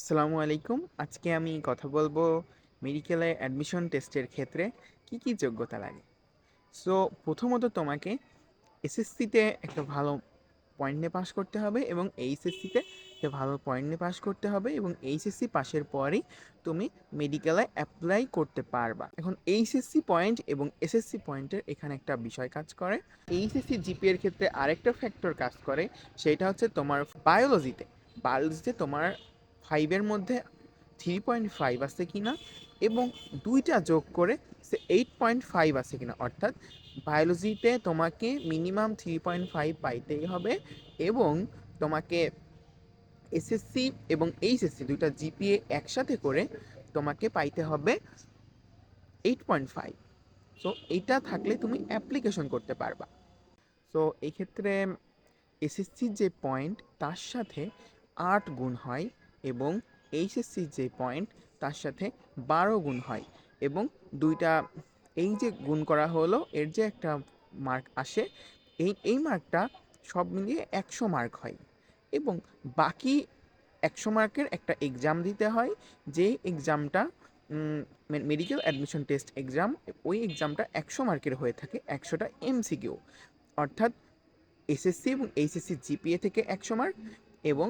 আসসালামু আলাইকুম। আজকে আমি কথা বলব মেডিকেলে অ্যাডমিশন টেস্টের ক্ষেত্রে কি কি যোগ্যতা লাগে। সো প্রথমত তোমাকে এসএসসিতে একটা ভালো পয়েন্ট নিয়ে পাস করতে হবে এবং এইচএসসিতে একটা ভালো পয়েন্ট নিয়ে পাস করতে হবে এবং এইচএসসি পাশের পরেই তুমি মেডিকেলে অ্যাপ্লাই করতে পারবা। এখন এইচএসসি পয়েন্ট এবং এসএসসি পয়েন্টের এখানে একটা বিষয় কাজ করে। এইচএসসি জিপি এর ক্ষেত্রে আরেকটা ফ্যাক্টর কাজ করে, সেটা হচ্ছে তোমার বায়োলজিতে বায়োলজিতে তোমার ফাইভের মধ্যে থ্রি পয়েন্ট ফাইভ আছে কিনা এবং দুইটা যোগ করে সে এইট পয়েন্ট ফাইভ আছে কিনা। অর্থাৎ বায়োলজিতে তোমাকে মিনিমাম থ্রি পয়েন্ট ফাইভ পাইতেই হবে এবং তোমাকে এসএসসি এবং এইচএসসি দুইটা জিপিএ একসাথে করে তোমাকে পাইতে হবে এইট পয়েন্ট ফাইভ সো এইটা থাকলে তুমি অ্যাপ্লিকেশন করতে পারবা। সো এই ক্ষেত্রে এসএসসির যে পয়েন্ট তার সাথে আট গুণ হয় এবং এইচএসসির যে পয়েন্ট তার সাথে বারো গুণ হয় এবং দুইটা এই যে গুণ করা হলো, এর যে একটা মার্ক আসে, এই এই মার্কটা সব মিলিয়ে একশো মার্ক হয় এবং বাকি একশো মার্কের একটা এক্সাম দিতে হয় যেই এক্সামটা মেডিকেল অ্যাডমিশন টেস্ট এক্সাম ওই এক্সামটা একশো মার্কের হয়ে থাকে, একশোটা এমসিকিউ অর্থাৎ এসএসসি এবং এইচএসসি জিপিএ থেকে একশো মার্ক এবং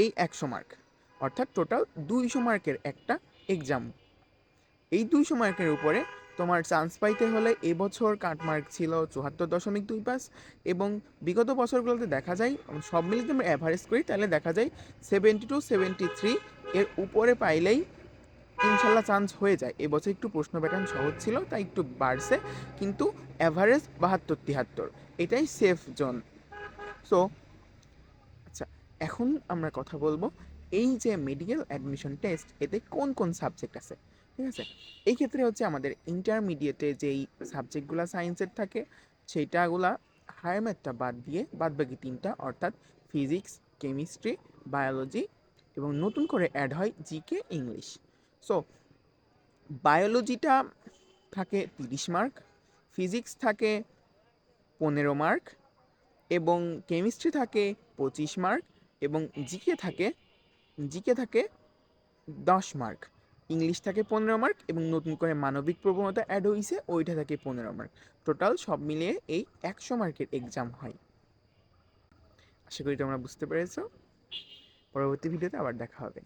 এই একশো মার্ক অর্থাৎ টোটাল দুইশো মার্কের একটা এক্সাম এই দুইশো মার্কের উপরে তোমার চান্স পাইতে হলে এবছর কাট মার্ক ছিল চুয়াত্তর দশমিক দুই পাঁচ এবং বিগত বছরগুলোতে দেখা যায় সব মিলিয়ে যদি আমরা অ্যাভারেজ করি, তাহলে দেখা যায় সেভেন্টি টু সেভেন্টি থ্রি এর উপরে পাইলেই ইনশাল্লাহ চান্স হয়ে যায়। এবছর একটু প্রশ্ন প্যাটার্ন সহজ ছিল, তাই একটু বাড়ছে, কিন্তু অ্যাভারেজ বাহাত্তর তিয়াত্তর এটাই সেফ জোন সো এখন আমরা কথা বলব এই যে মেডিকেল অ্যাডমিশন টেস্ট এতে কোন কোন সাবজেক্ট আছে, ঠিক আছে? এই ক্ষেত্রে হচ্ছে আমাদের ইন্টারমিডিয়েটে যেই সাবজেক্টগুলো সায়েন্সের থাকে সেইটাগুলা হায়ার ম্যাথটা বাদ দিয়ে বাদ বাকি তিনটা, অর্থাৎ ফিজিক্স কেমিস্ট্রি বায়োলজি এবং নতুন করে অ্যাড হয় জিকে ইংলিশ সো বায়োলজিটা থাকে তিরিশ মার্ক ফিজিক্স থাকে পনেরো মার্ক এবং কেমিস্ট্রি থাকে পঁচিশ মার্ক এবং জিকে থাকে জিকে থাকে দশ মার্ক। ইংলিশ থাকে পনেরো মার্ক এবং নতুন করে মানবিক প্রবণতা অ্যাড হয়েছে ওইটা থাকে পনেরো মার্ক। টোটাল সব মিলিয়ে এই একশো মার্কের এক্সাম হয়। আশা করি তোমরা বুঝতে পেরেছ। পরবর্তী ভিডিওতে আবার দেখা হবে।